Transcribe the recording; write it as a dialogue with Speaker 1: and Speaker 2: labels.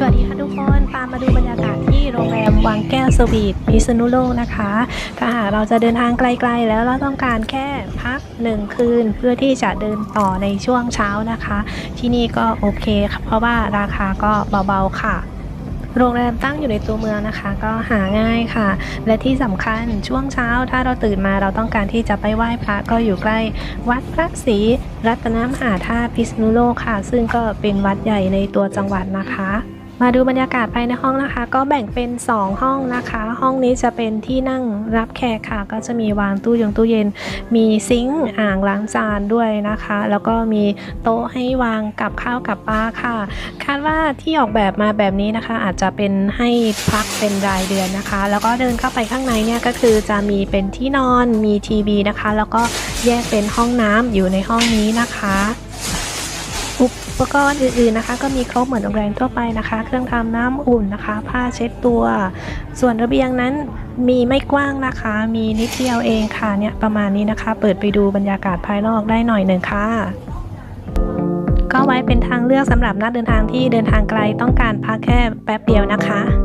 Speaker 1: สวัสดีค่ะทุกคนตามมาดูบรรยากาศที่โรงแรมวังแก้วสวีทพิษณุโลกนะคะถ้าหากเราจะเดินทางไกลๆ แล้วเราต้องการแค่พักหนึ่งคืน เพื่อที่จะเดินต่อในช่วงเช้านะคะ ที่นี่ก็โอเคค่ะเพราะว่าราคาก็เบาๆค่ะโรงแรมตั้งอยู่ในตัวเมืองนะคะ ก็หาง่ายค่ะ และที่สำคัญช่วงเช้าถ้าเราตื่นมาเราต้องการที่จะไปไหว้พระก็อยู่ใกล้วัดพระศรีรัตนมหาธาตุพิษณุโลกค่ะ ซึ่งก็เป็นวัดใหญ่ในตัวจังหวัดนะคะ มาดูบรรยากาศภายในห้องนะคะ ก็แบ่งเป็น 2 ห้องนะคะ ห้องนี้จะเป็นที่นั่งรับแขกค่ะ ก็จะมีวางตู้ยงตู้เย็น มีซิงค์อ่างล้างจานด้วยนะคะ แล้วก็มีโต๊ะให้วางกับข้าวกับปลาค่ะ คาดว่าที่ออกแบบมาแบบนี้นะคะ อาจจะเป็นให้พักเป็นรายเดือนนะคะ แล้วก็เดินเข้าไปข้างในเนี่ยก็คือจะมีเป็นที่นอนมีทีวีนะคะ แล้วก็แยกเป็นห้องน้ำอยู่ในห้องนี้นะคะ อุปกรณ์อื่นๆนะคะ ก็มีครบเหมือนโรงแรมทั่วไปนะคะ เครื่องทำน้ำอุ่นนะคะ ผ้าเช็ดตัว ส่วนระเบียงนั้นมีไม่กว้างนะคะ มีนิดเดียวเองค่ะเนี่ยประมาณนี้นะคะ เปิดไปดูบรรยากาศภายนอกได้หน่อยหนึ่งค่ะก็ไว้เป็นทางเลือกสำหรับนักเดินทางที่เดินทางไกลต้องการพักแค่แป๊บเดียวนะคะ